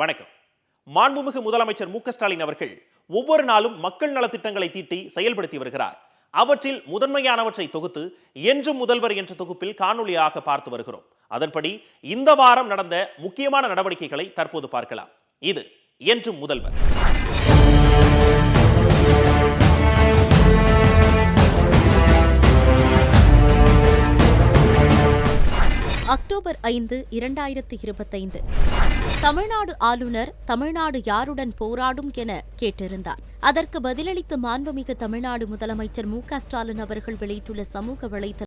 வணக்கம். மாண்புமிகு முதலமைச்சர் மு ஸ்டாலின் அவர்கள் ஒவ்வொரு நாளும் மக்கள் நலத்திட்டங்களை தீட்டி செயல்படுத்தி வருகிறார். அவற்றில் முதன்மையானவற்றை தொகுத்து என்றும் முதல்வர் என்ற தொகுப்பில் காணொளியாக பார்த்து வருகிறோம். அதன்படி இந்த வாரம் நடந்த முக்கியமான நடவடிக்கைகளை தற்போது பார்க்கலாம். இது என்றும் முதல்வர். அக்டோபர் ஐந்து இரண்டாயிரத்து இருபத்தைந்து. தமிழ்நாடு ஆளுநர் தமிழ்நாடு யாருடன் போராடும் என கேட்டிருந்தார். அதற்கு பதிலளித்த மாண்புமிகு தமிழ்நாடு முதலமைச்சர் மு க ஸ்டாலின் அவர்கள் வெளியிட்டுள்ள சமூக வலைதள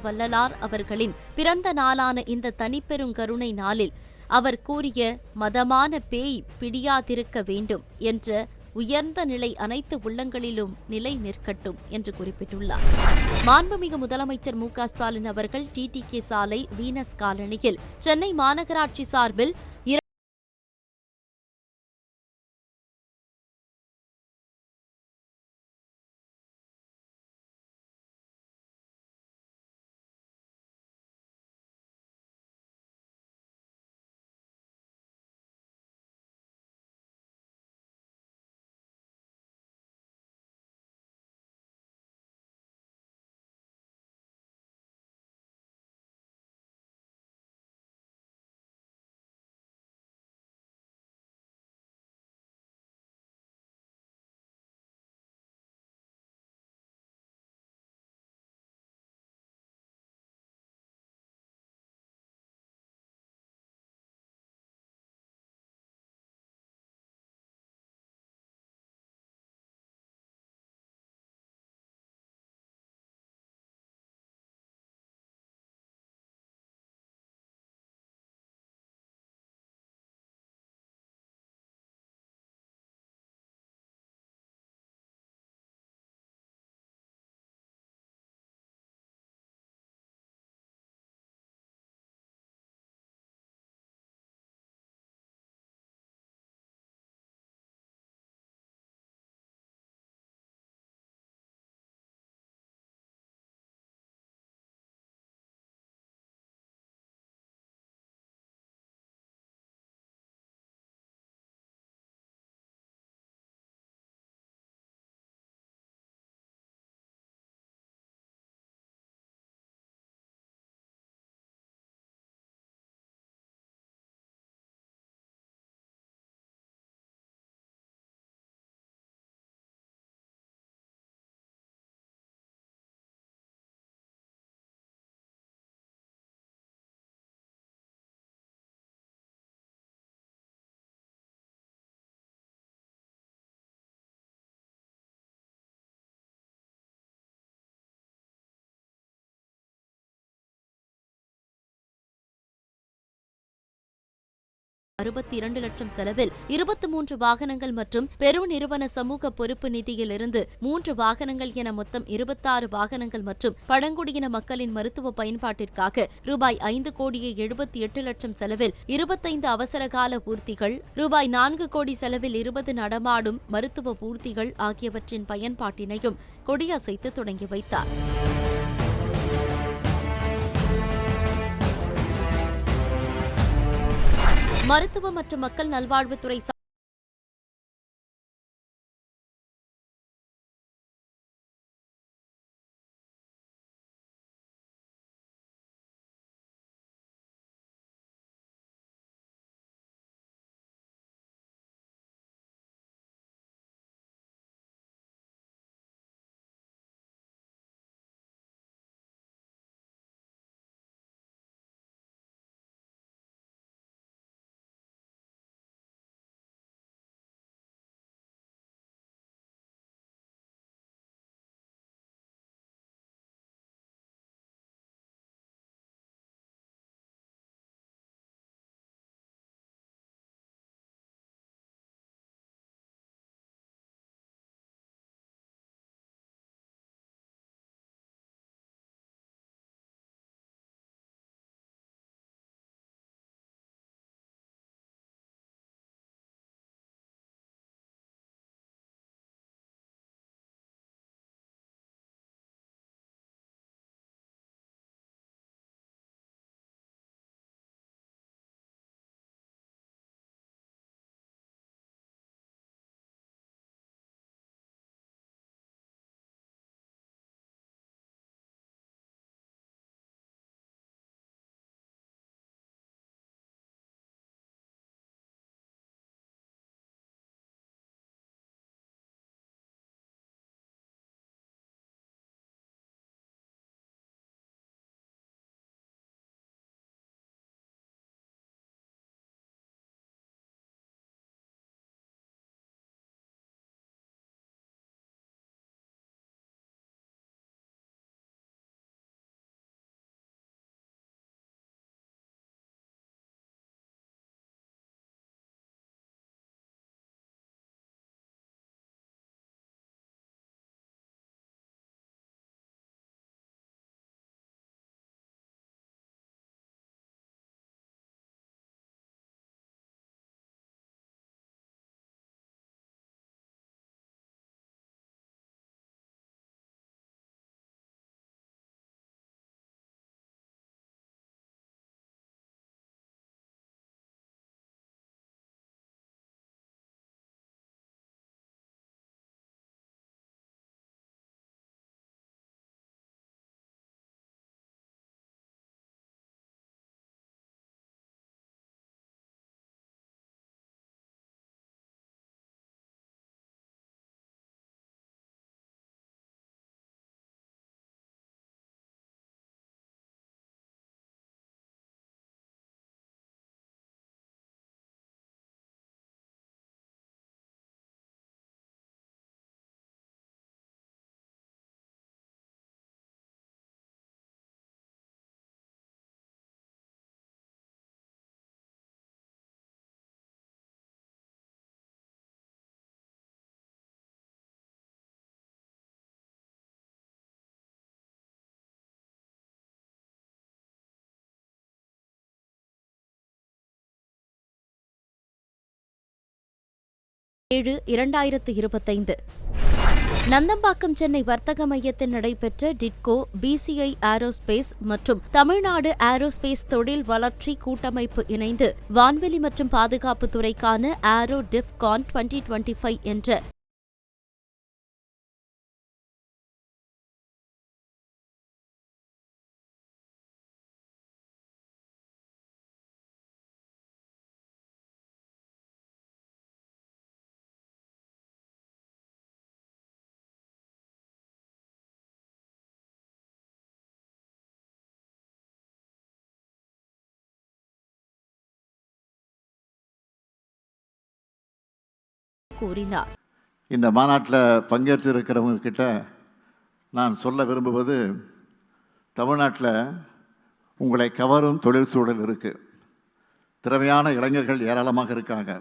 வள்ளலார் அவர்களின் பிறந்த நாளான இந்த தனிப்பெருங்கருணை நாளில் அவர் கூறிய மதமான பேய் பிடியாதிருக்க வேண்டும் என்ற உயர்ந்த நிலை அனைத்து உள்ளங்களிலும் நிலை நிற்கட்டும் என்று குறிப்பிட்டுள்ளார். மாண்புமிகு முதலமைச்சர் மு க ஸ்டாலின் அவர்கள் டிடிகே சாலை வீனஸ் காலனியில் சென்னை மாநகராட்சி சார்பில் அறுபத்தி இரண்டு லட்சம் செலவில் இருபத்தி மூன்று வாகனங்கள் மற்றும் பெருநிறுவன சமூக பொறுப்பு நிதியிலிருந்து மூன்று வாகனங்கள் என மொத்தம் இருபத்தாறு வாகனங்கள் மற்றும் பழங்குடியின மக்களின் மருத்துவ பயன்பாட்டிற்காக ரூபாய் ஐந்து கோடியே எழுபத்தி எட்டு லட்சம் செலவில் இருபத்தைந்து அவசரகால பூர்த்திகள் ரூபாய் நான்கு கோடி செலவில் இருபது நடமாடும் மருத்துவ பூர்த்திகள் ஆகியவற்றின் பயன்பாட்டினையும் கொடியசைத்து தொடங்கி வைத்தார். மருத்துவ மற்றும் மக்கள் நல்வாழ்வுத்துறை ஏழு இரண்டாயிரத்து இருபத்தைந்து. நந்தம்பாக்கம் சென்னை வர்த்தக மையத்தில் நடைபெற்ற டிட்கோ பிசிஐ ஏரோஸ்பேஸ் மற்றும் தமிழ்நாடு ஏரோஸ்பேஸ் தொழில் வளர்ச்சி கூட்டமைப்பு இணைந்து வான்வெளி மற்றும் பாதுகாப்பு துறைக்கான aero defcon twenty twenty five என்ற கூறினார். இந்த மாநாட்டில் பங்கேற்று இருக்கிறவங்க கிட்ட நான் சொல்ல விரும்புவது தமிழ்நாட்டில் உங்களை கவரும் தொழில் சூழல் இருக்குது திறமையான இளைஞர்கள் ஏராளமாக இருக்காங்க.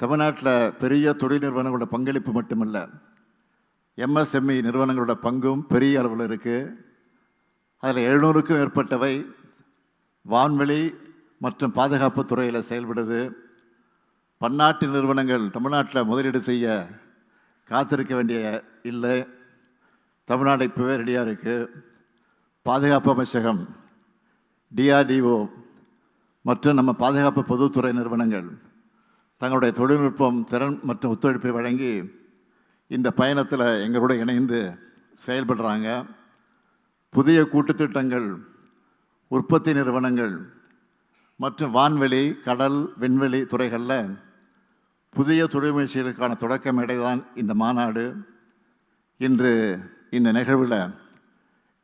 தமிழ்நாட்டில் பெரிய தொழில் நிறுவனங்களோட பங்களிப்பு மட்டுமல்ல எம்எஸ்எம்இ நிறுவனங்களோட பங்கும் பெரிய அளவில் இருக்குது அதில் எழுநூறுக்கும் மேற்பட்டவை வான்வெளி மற்றும் பாதுகாப்பு துறையில் செயல்படுது. பன்னாட்டு நிறுவனங்கள் தமிழ்நாட்டில் முதலீடு செய்ய காத்திருக்க வேண்டிய இல்லை. தமிழ்நாடு இப்போவே ரெடியாக இருக்குது பாதுகாப்பு அமைச்சகம் டிஆர்டிஓ மற்றும் நம்ம பாதுகாப்பு பொதுத்துறை நிறுவனங்கள் தங்களுடைய தொழில்நுட்பம் திறன் மற்றும் ஒத்துழைப்பை வழங்கி இந்த பயணத்தில் எங்களோட இணைந்து செயல்படுறாங்க. புதிய கூட்டுத்திட்டங்கள் உற்பத்தி நிறுவனங்கள் மற்றும் வான்வெளி கடல் விண்வெளி துறைகளில் புதிய தொழில் முயற்சிகளுக்கான தொடக்க மேடைதான் இந்த மாநாடு. இன்று இந்த நிகழ்வில்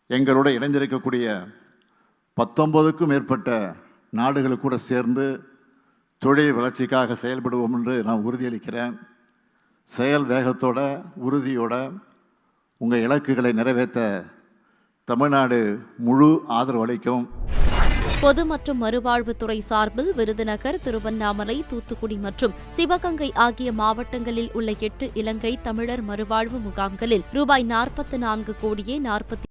எங்களோட இணைந்திருக்கக்கூடிய பத்தொன்பதுக்கும் மேற்பட்ட நாடுகள் கூட சேர்ந்து தொழில் வளர்ச்சிக்காக செயல்படுவோம் என்று நான் உறுதியளிக்கிறேன். செயல் வேகத்தோட உறுதியோட உங்கள் இலக்குகளை நிறைவேற்ற தமிழ்நாடு முழு ஆதரவு அளிக்கும். பொது மற்றும் மறுவாழ்வுத்துறை சார்பில் விருதுநகர் திருவண்ணாமலை தூத்துக்குடி மற்றும் சிவகங்கை ஆகிய மாவட்டங்களில் உள்ள எட்டு இலங்கை தமிழர் மறுவாழ்வு முகாம்களில் ரூபாய் நாற்பத்தி நான்கு கோடியே நாற்பத்தி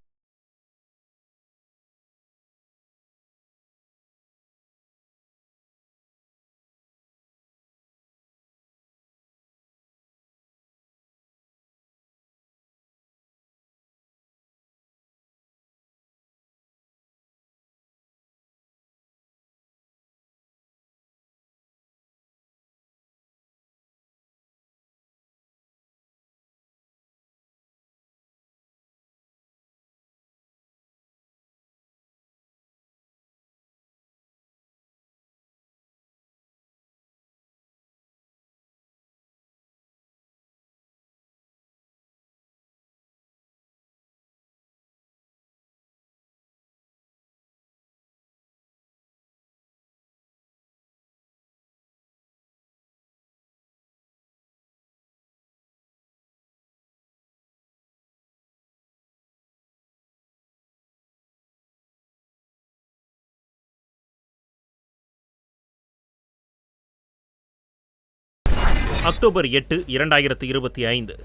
அக்டோபர் எட்டு இரண்டாயிரத்து இருபத்தி ஐந்து.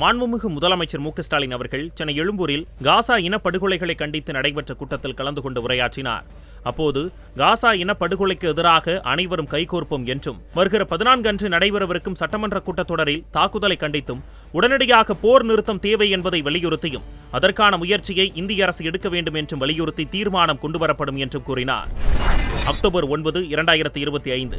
மாண்புமிகு முதலமைச்சர் மு க ஸ்டாலின் அவர்கள் சென்னை எழும்பூரில் காசா இனப்படுகொலைகளை கண்டித்து நடைபெற்ற கூட்டத்தில் கலந்து கொண்டு உரையாற்றினார். அப்போது காசா இனப்படுகொலைக்கு எதிராக அனைவரும் கைகோர்ப்போம் என்றும் வருகிற பதினான்கு அன்று நடைபெறவிருக்கும் சட்டமன்ற கூட்டத்தொடரில் தாக்குதலை கண்டித்தும் உடனடியாக போர் நிறுத்தம் தேவை என்பதை வலியுறுத்தியும் அதற்கான முயற்சியை இந்திய அரசு எடுக்க வேண்டும் என்றும் வலியுறுத்தி தீர்மானம் கொண்டுவரப்படும் என்றும் கூறினார். அக்டோபர் ஒன்பது இரண்டாயிரத்தி இருபத்தி ஐந்து.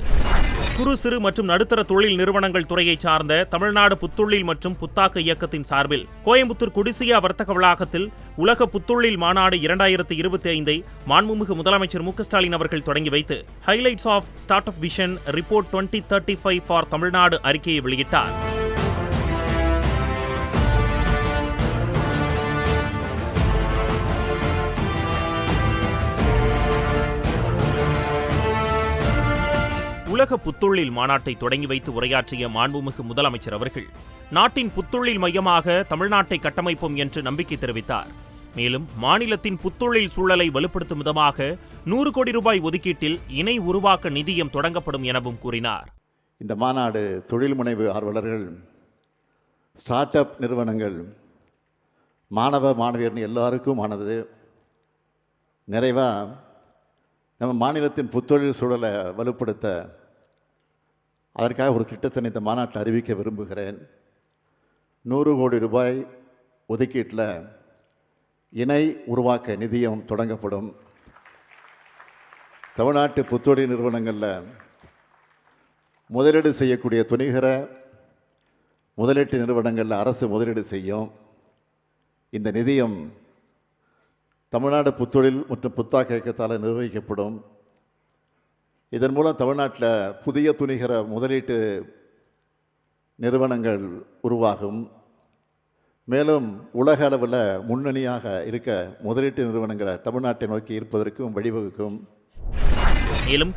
குறு சிறு மற்றும் நடுத்தர தொழில் நிறுவனங்கள் துறையைச் சார்ந்த தமிழ்நாடு புத்தொழில் மற்றும் புத்தாக்க இயக்கத்தின் சார்பில் கோயம்புத்தூர் குடிசியா வர்த்தக வளாகத்தில் உலக புத்தொழில் மாநாடு இரண்டாயிரத்தி இருபத்தி ஐந்தை மாண்புமிகு முதலமைச்சர் மு ஸ்டாலின் அவர்கள் தொடங்கி வைத்து highlights of start up vision report twenty thirty five for Tamil Nadu அறிக்கையை வெளியிட்டார். உலக புத்தொழில் மாநாட்டை தொடங்கி வைத்து உரையாற்றிய மாண்புமிகு முதலமைச்சர் அவர்கள் நாட்டின் புத்தொழில் மையமாக தமிழ்நாட்டை கட்டமைப்போம் என்று நம்பிக்கை தெரிவித்தார். மேலும் மாநிலத்தின் புத்தொழில் சூழலை வலுப்படுத்தும் விதமாக நூறு கோடி ரூபாய் ஒதுக்கீட்டில் இணை உருவாக்க நிதியம் தொடங்கப்படும் எனவும் கூறினார். இந்த மாநாடு தொழில் முனைவு ஆர்வலர்கள் ஸ்டார்ட் அப் நிறுவனங்கள் மாணவ மாணவியர்னு எல்லாருக்கும் ஆனது நிறைவாக நம்ம மாநிலத்தின் புத்தொழில் சூழலை வலுப்படுத்த அதற்காக ஒரு திட்டத்தை இந்த மாநாட்டில் அறிவிக்க விரும்புகிறேன். நூறு கோடி ரூபாய் ஒதுக்கீட்டில் இணை உருவாக்க நிதியம் தொடங்கப்படும். தமிழ்நாட்டு புத்தொழில் நிறுவனங்களில் முதலீடு செய்யக்கூடிய துணிகர முதலீட்டு நிறுவனங்களில் அரசு முதலீடு செய்யும். இந்த நிதியம் தமிழ்நாடு புத்தொழில் மற்றும் புத்தாக்க இயக்கத்தால் நிர்வகிக்கப்படும். இதன் மூலம் தமிழ்நாட்டில் புதிய துணிகர முதலீட்டு நிறுவனங்கள் உருவாகும். மேலும் உலக அளவில் முன்னணியாக இருக்க முதலீட்டு நிறுவனங்களை தமிழ்நாட்டை நோக்கி இருப்பதற்கும் வழிவகுக்கும். மேலும்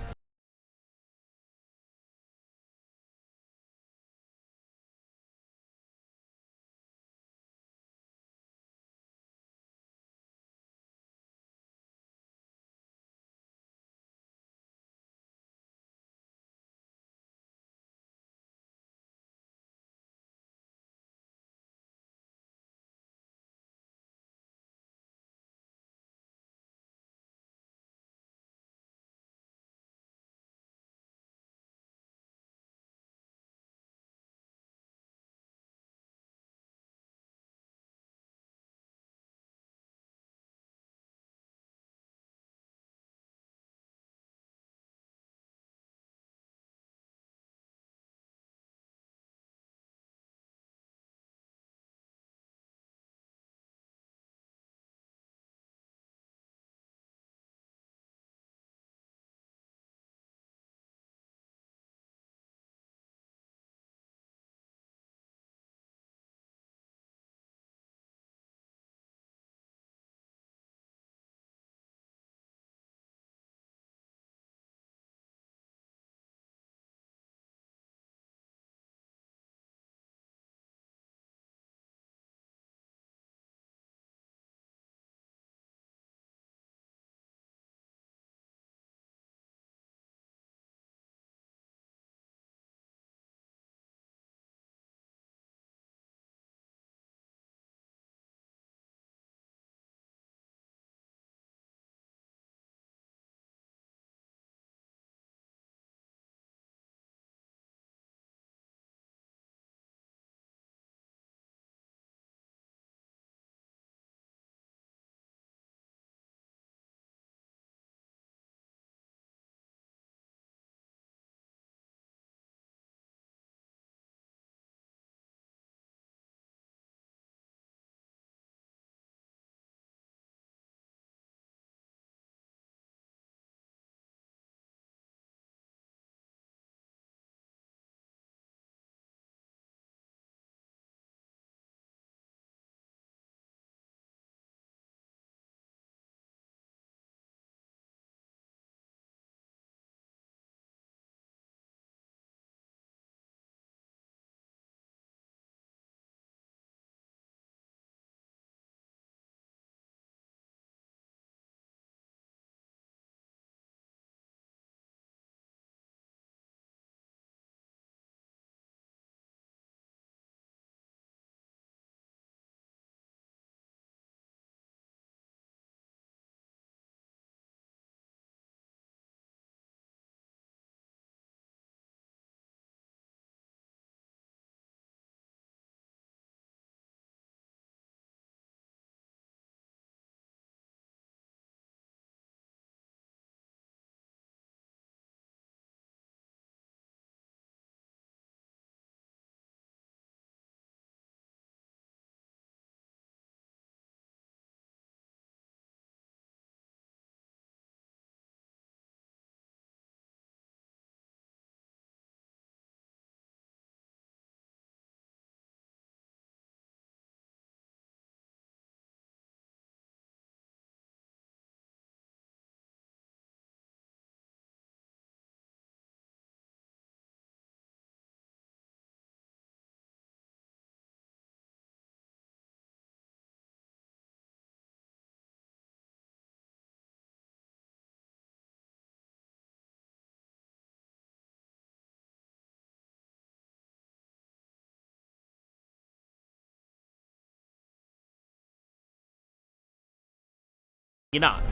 கூறினார்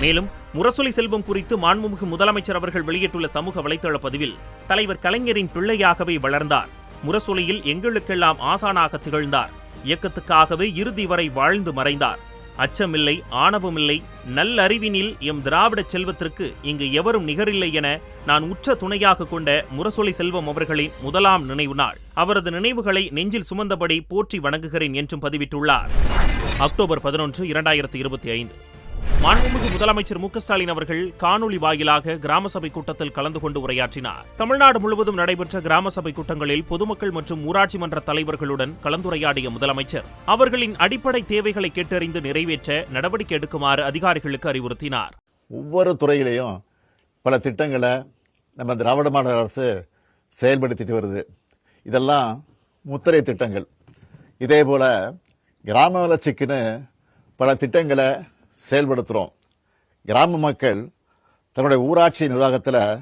மேலும் முரசொலி செல்வம் குறித்து மாண்புமிகு முதலமைச்சர் அவர்கள் வெளியிட்டுள்ள சமூக வலைதள பதிவில் தலைவர் கலைஞரின் பிள்ளையாகவே வளர்ந்தார். முரசொலியில் எங்களுக்கெல்லாம் ஆசானாக திகழ்ந்தார். இயக்கத்துக்காகவே இறுதி வரை வாழ்ந்து மறைந்தார். அச்சமில்லை ஆணவமில்லை நல்லறிவினில் எம் திராவிட செல்வத்திற்கு இங்கு எவரும் நிகரில்லை என நான் உற்ற துணையாக கொண்ட முரசொலி செல்வம் அவர்களின் முதலாம் நினைவு நாள். அவரது நினைவுகளை நெஞ்சில் சுமந்தபடி போற்றி வணங்குகிறேன் என்றும் பதிவிட்டுள்ளார். அக்டோபர் பதினொன்று இரண்டாயிரத்தி இருபத்தி ஐந்து. மாண்புமிகு முதலமைச்சர் மு ஸ்டாலின் அவர்கள் காணொலி வாயிலாக கிராம சபை கூட்டத்தில் கலந்து கொண்டு உரையாற்றினார். தமிழ்நாடு முழுவதும் நடைபெற்ற கிராம சபை கூட்டங்களில் பொதுமக்கள் மற்றும் ஊராட்சி மன்ற தலைவர்களுடன் கலந்துரையாடிய முதலமைச்சர் அவர்களின் அடிப்படை தேவைகளை கேட்டறிந்து நிறைவேற்ற நடவடிக்கை எடுக்குமாறு அதிகாரிகளுக்கு அறிவுறுத்தினார். ஒவ்வொரு துறையிலையும் பல திட்டங்களை நம்ம திராவிட மாடல் அரசு செயல்படுத்திட்டு வருது. இதெல்லாம் முத்திரை திட்டங்கள். இதே போல் கிராம வளர்ச்சிக்குன்னு பல திட்டங்களை செயல்படுத்துகிறோம் கிராம மக்கள் தன்னுடைய ஊராட்சி நிர்வாகத்தில்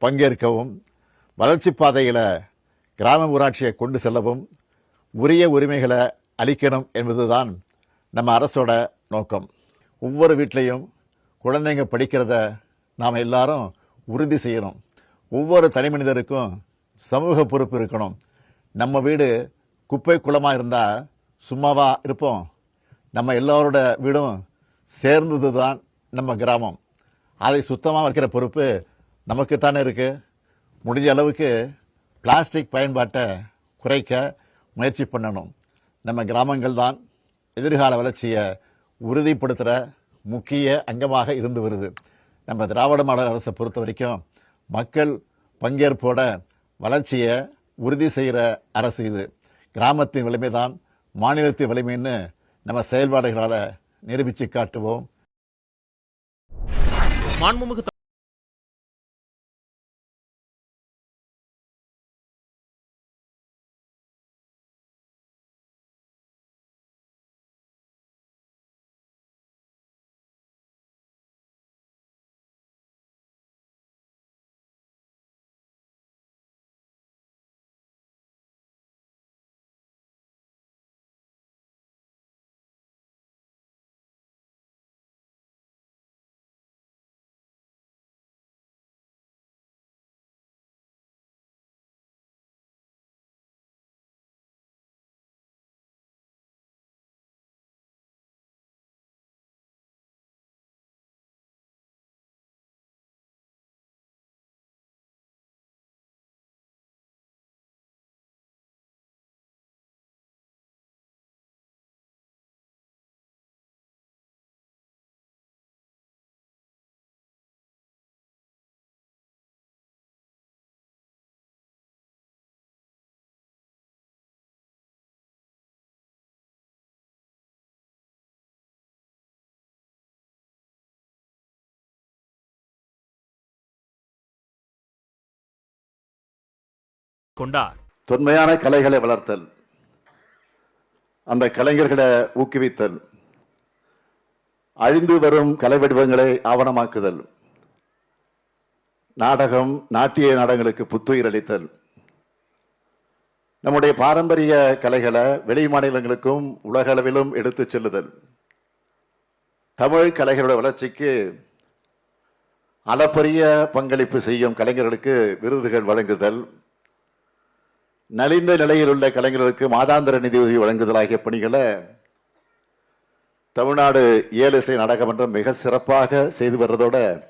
பங்கேற்கவும் வளர்ச்சி பாதையில் கிராம ஊராட்சியை கொண்டு செல்லவும் உரிய உரிமைகளை அளிக்கணும் என்பதுதான் நம்ம அரசோட நோக்கம். ஒவ்வொரு வீட்லேயும் குழந்தைங்க படிக்கிறத நாம் எல்லாரும் உறுதி செய்யணும். ஒவ்வொரு தனி மனிதருக்கும் சமூக பொறுப்பு இருக்கணும். நம்ம வீடு குப்பை குளமாக இருந்தால் சும்மாவாக இருப்போம். நம்ம எல்லாரோட வீடும் சேர்ந்தது தான் நம்ம கிராமம். அதை சுத்தமாக வைக்கிற பொறுப்பு நமக்கு தானே இருக்குது முடிஞ்ச அளவுக்கு பிளாஸ்டிக் பயன்பாட்டை குறைக்க முயற்சி பண்ணணும். நம்ம கிராமங்கள் தான் எதிர்கால வளர்ச்சியை உறுதிப்படுத்துகிற முக்கிய அங்கமாக இருந்து வருது. நம்ம திராவிட மாடல் அரசை பொறுத்த வரைக்கும் மக்கள் பங்கேற்போட வளர்ச்சியை உறுதி செய்கிற அரசு இது. கிராமத்தின் வலிமை தான் மாநிலத்தின் வலிமைன்னு நம்ம செயல்பாடுகளால் நிரூபித்து காட்டுவோம். மாண்புமிகு கொண்டார். தொன்மையான கலைகளை வளர்த்தல் அந்த கலைஞர்களை ஊக்குவித்தல் அழிந்து வரும் கலை வடிவங்களை ஆவணமாக்குதல் நாடகம் நாட்டிய நாடகங்களுக்கு புத்துயிர் அளித்தல். நம்முடைய பாரம்பரிய கலைகளை வெளி மாநிலங்களுக்கும் உலக அளவிலும் எடுத்துச் செல்லுதல். தமிழ் கலைகளோட வளர்ச்சிக்கு அளப்பரிய பங்களிப்பு செய்யும் கலைஞர்களுக்கு விருதுகள் வழங்குதல். நலிந்த நிலையில் உள்ள கலைஞர்களுக்கு மாதாந்திர நிதியுதவி வழங்குதலாகிய பணிகளை தமிழ்நாடு ஏழிசை நாடகமன்றம் மிக சிறப்பாக செய்து வர்றதோட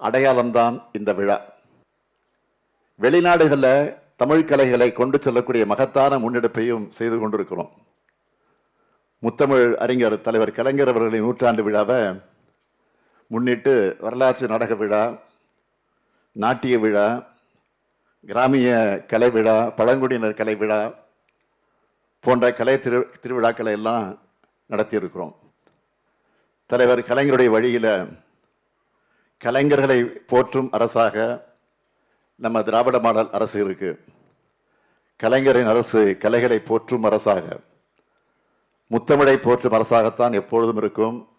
அடையாளம்தான் இந்த விழா. வெளிநாடுகளில் தமிழ் கலைகளை கொண்டு செல்லக்கூடிய மகத்தான முன்னெடுப்பையும் செய்து கொண்டிருக்கிறோம். முத்தமிழ் அறிஞர் தலைவர் கலைஞர் அவர்களின் நூற்றாண்டு விழாவை முன்னிட்டு வரலாற்று நாடக விழா நாட்டிய விழா கிராமிய கலை விழா பழங்குடியினர் கலை விழா போன்ற கலை திரு திருவிழாக்களை எல்லாம் நடத்தியிருக்கிறோம். தலைவர் கலைஞருடைய வழியில் கலைஞர்களை போற்றும் அரசாக நம்ம திராவிட மாடல் அரசு இருக்குது கலைஞரின் அரசு கலைகளை போற்றும் அரசாக முத்தமிழை போற்றும் அரசாகத்தான் எப்பொழுதும் இருக்கும்.